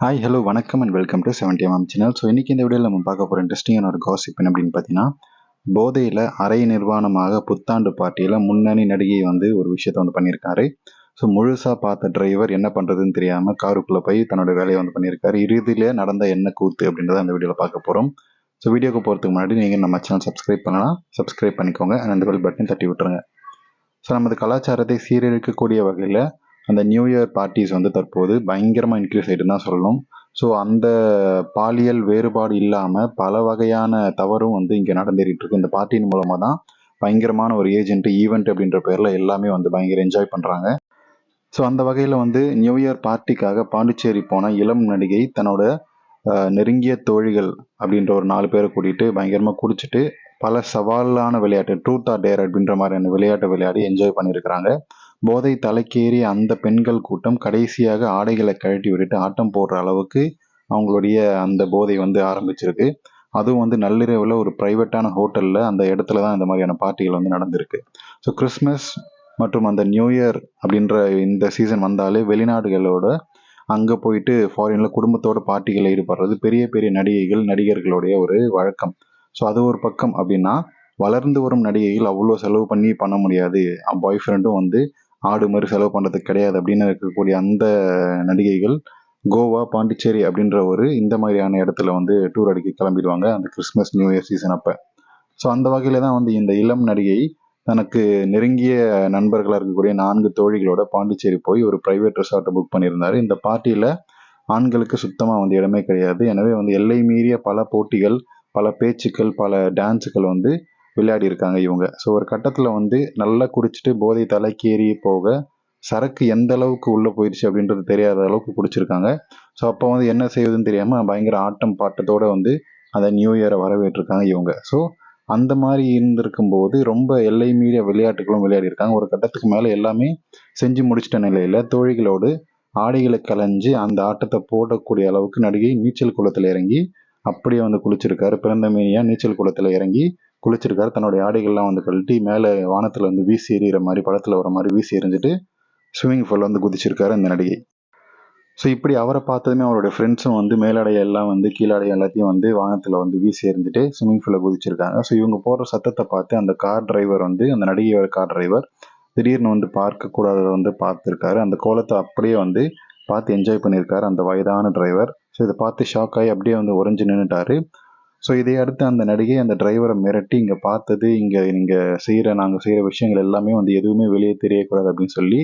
Hi hello வணக்கம் and welcome to seventy MM channel so இன்றைக்கி இந்த வீடியோவில் நம்ம பார்க்க போகிற இன்ட்ரெஸ்டிங்கான ஒரு காசிப் என்ன அப்படின்னு பார்த்தீங்கன்னா போதையில் அரை நிர்வாணமாக புத்தாண்டு பார்ட்டியில் முன்னணி நடிகை வந்து ஒரு விஷயத்தை வந்து பண்ணியிருக்காரு. ஸோ முழுசாக பார்த்த டிரைவர் என்ன பண்ணுறதுன்னு தெரியாமல் காருக்குள்ளே போய் தன்னோட வேலையை வந்து பண்ணியிருக்காரு. இறுதியில் நடந்த என்ன கூத்து அப்படின்றத அந்த வீடியோவில் பார்க்க போகிறோம் ஸோ வீடியோக்கு போகிறதுக்கு முன்னாடி நீங்கள் நம்ம சேனல் சப்ஸ்கிரைப் பண்ணலாம். சப்ஸ்கிரைப் பண்ணிக்கோங்க. And அந்த பெல் பட்டன் தட்டி விட்டுருங்க. ஸோ நமது கலாச்சாரத்தை சீரழிக்கக்கூடிய வகையில் அந்த நியூ இயர் பார்ட்டிஸ் வந்து தற்போது பயங்கரமாக இன்க்ரீஸ் ஆகிட்டு தான் சொல்லணும். ஸோ அந்த பாலியல் வேறுபாடு இல்லாமல் பல வகையான தவறும் வந்து இங்கே நடந்துகிட்டு இருக்கு. இந்த பார்ட்டியின் மூலமாக தான் பயங்கரமான ஒரு ஏஜென்ட் ஈவெண்ட் அப்படின்ற பேரில் எல்லாமே வந்து பயங்கர என்ஜாய் பண்ணுறாங்க ஸோ அந்த வகையில் வந்து நியூ இயர் பார்ட்டிக்காக பாண்டிச்சேரி போன இளம் நடிகை தன்னோட நெருங்கிய தோழிகள் அப்படின்ற ஒரு நாலு பேரை கூட்டிகிட்டு பயங்கரமாக குடிச்சிட்டு பல சவாலான விளையாட்டு ட்ரூத் ஆர் டேர் அப்படின்ற மாதிரியான விளையாட்டு விளையாடி என்ஜாய் பண்ணியிருக்கிறாங்க போதை தலைக்கேறிய அந்த பெண்கள் கூட்டம் கடைசியாக ஆடைகளை கழட்டி விட்டுட்டு ஆட்டம் போடுற அளவுக்கு அவங்களுடைய அந்த போதை வந்து ஆரம்பிச்சிருக்கு. அதுவும் வந்து நள்ளிரவில் ஒரு ப்ரைவேட்டான ஹோட்டலில் அந்த இடத்துல தான் இந்த மாதிரியான பார்ட்டிகள் வந்து நடந்திருக்கு. ஸோ கிறிஸ்மஸ் மற்றும் அந்த நியூ இயர் அப்படின்ற இந்த சீசன் வந்தாலே வெளிநாடுகளோட அங்கே போயிட்டு ஃபாரினில் குடும்பத்தோட பார்ட்டிகளில் ஈடுபடுறது பெரிய பெரிய நடிகைகள் நடிகர்களுடைய ஒரு வழக்கம். ஸோ அது ஒரு பக்கம். அப்படின்னா வளர்ந்து வரும் நடிகைகள் அவ்வளோ செலவு பண்ணி பண்ண முடியாது. பாய் ஃப்ரெண்டும் வந்து ஆடு மாதிரி செலவு பண்ணுறது கிடையாது அப்படின்னு இருக்கக்கூடிய அந்த நடிகைகள் கோவா பாண்டிச்சேரி அப்படின்ற ஒரு இந்த மாதிரியான இடத்துல வந்து டூர் அடிக்க கிளம்பிடுவாங்க அந்த கிறிஸ்மஸ் நியூ இயர் சீசன் அப்போ. ஸோ அந்த வகையில் தான் வந்து இந்த இளம் நடிகை தனக்கு நெருங்கிய நண்பர்களாக இருக்கக்கூடிய நான்கு தோழிகளோட பாண்டிச்சேரி போய் ஒரு ப்ரைவேட் ரெசார்ட்டை புக் பண்ணியிருந்தாரு. இந்த பார்ட்டியில் ஆண்களுக்கு சுத்தமாக வந்து இடமே கிடையாது. எனவே வந்து எல்லை மீறிய பல போட்டிகள் பல பேச்சுக்கள் பல டான்ஸுகள் வந்து விளையாடி இருக்காங்க இவங்க. ஸோ ஒரு கட்டத்தில் வந்து நல்லா குடிச்சிட்டு போதை தலைக்கேறி போக சரக்கு எந்த அளவுக்கு உள்ளே போயிடுச்சு அப்படின்றது தெரியாத அளவுக்கு குடிச்சிருக்காங்க. ஸோ அப்போ வந்து என்ன செய்வதுன்னு தெரியாமல் பயங்கர ஆட்டம் பாட்டத்தோடு வந்து அந்த நியூ இயரை வரவேற்றிருக்காங்க இவங்க. ஸோ அந்த மாதிரி இருந்திருக்கும் போது ரொம்ப எல்லை மீறிய விளையாட்டுகளும் விளையாடி இருக்காங்க ஒரு கட்டத்துக்கு மேலே எல்லாமே செஞ்சு முடிச்சிட்ட நிலையில் தோழிகளோடு ஆடைகளை கலைஞ்சு அந்த ஆட்டத்தை போடக்கூடிய அளவுக்கு நடிகை நீச்சல் குளத்தில் இறங்கி அப்படியே வந்து குளிச்சிருக்காரு. பிறந்த மேனியா நீச்சல் குளத்தில் இறங்கி குளிச்சிருக்காரு. தன்னுடைய ஆடைகள்லாம் வந்து கழட்டி மேலே வானத்தில் வந்து வீசி எறிகிற மாதிரி படத்தில் வர மாதிரி வீசி எறிஞ்சிட்டு ஸ்விம்மிங் பூலில் வந்து குதிச்சிருக்காரு அந்த நடிகை. ஸோ இப்படி அவரை பார்த்ததுமே அவருடைய ஃப்ரெண்ட்ஸும் வந்து மேலாடை எல்லாம் வந்து கீழாடை எல்லாத்தையும் வந்து வானத்தில் வந்து வீசி எறிஞ்சிட்டு ஸ்விம்மிங் பூலில் குதிச்சிருக்காங்க. ஸோ இவங்க போடுற சத்தத்தை பார்த்து அந்த கார் டிரைவர் வந்து அந்த நடிகையோட கார் டிரைவர் திடீர்னு வந்து பார்க்கக்கூடாததை வந்து பார்த்துருக்காரு. அந்த கோலத்தை அப்படியே வந்து பார்த்து என்ஜாய் பண்ணியிருக்காரு அந்த வயதான டிரைவர் ஸோ இதை பார்த்து ஷாக் ஆகி அப்படியே வந்து உறைஞ்சு நின்றுட்டாரு ஸோ இதை அடுத்து அந்த நடிகை அந்த டிரைவரை மிரட்டி இங்கே பார்த்தது இங்கே நீங்கள் செய்கிற நாங்கள் செய்கிற விஷயங்கள் எல்லாமே வந்து எதுவுமே வெளியே தெரியக்கூடாது அப்படின்னு சொல்லி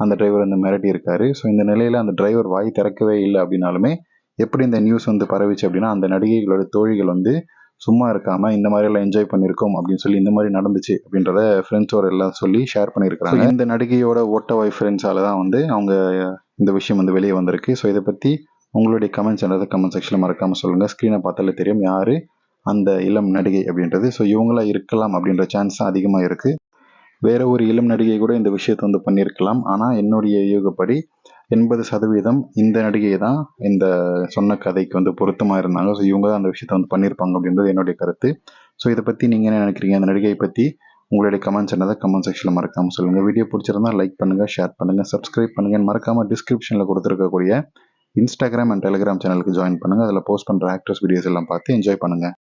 அந்த டிரைவர் வந்து மிரட்டி இருக்காரு. ஸோ இந்த நிலையில் அந்த டிரைவர் வாய் திறக்கவே இல்லை அப்படின்னாலுமே எப்படி இந்த நியூஸ் வந்து பரவிச்சு அப்படின்னா அந்த நடிகைகளோட தோழிகள் வந்து சும்மா இருக்காம இந்த மாதிரி எல்லாம் என்ஜாய் பண்ணியிருக்கோம் அப்படின்னு சொல்லி இந்த மாதிரி நடந்துச்சு அப்படின்றத ஃப்ரெண்ட்ஸோட எல்லாம் சொல்லி ஷேர் பண்ணியிருக்காங்க இந்த நடிகையோட ஓட்ட வாய் ஃப்ரெண்ட்ஸால தான் வந்து அவங்க இந்த விஷயம் வந்து வெளியே வந்திருக்கு. ஸோ இதை பற்றி உங்களுடைய கமெண்ட்ஸ் என்னது கமெண்ட் செக்ஷனில் மறக்காமல் சொல்லுங்கள் ஸ்க்ரீனை பார்த்தாலே தெரியும் யார் அந்த இளம் நடிகை அப்படின்றது. ஸோ இவங்களாக இருக்கலாம் அப்படின்ற சான்ஸ் அதிகமாக இருக்குது வேற ஒரு இளம் நடிகை கூட இந்த விஷயத்தை வந்து பண்ணியிருக்கலாம். ஆனால் என்னுடைய யூகப்படி எண்பது சதவீதம் இந்த நடிகை தான் இந்த சொன்ன கதைக்கு வந்து பொருத்தமாக இருந்தாங்க. ஸோ இவங்க தான் அந்த விஷயத்தை வந்து பண்ணியிருப்பாங்க அப்படின்றது என்னுடைய கருத்து. ஸோ இதை பற்றி நீங்கள் என்ன நினைக்கிறீங்க? அந்த நடிகையை பற்றி உங்களுடைய கமெண்ட்ஸ் என்னதை கமெண்ட் செக்ஷனில் மறக்காமல் சொல்லுங்கள் வீடியோ பிடிச்சிருந்தா லைக் பண்ணுங்கள் ஷேர் பண்ணுங்கள் சப்ஸ்கிரைப் பண்ணுங்கள் மறக்காமல் டிஸ்கிரிப்ஷனில் கொடுத்துருக்கக்கூடிய இன்ஸ்டாகிராம் அண்ட் டெலிகிராம் சேனலுக்கு ஜாயின் பண்ணுங்கள் அதில் போஸ்ட் பண்ணுற ஆக்டர்ஸ் வீடியோஸ் எல்லாம் பார்த்து என்ஜாய் பண்ணுங்கள்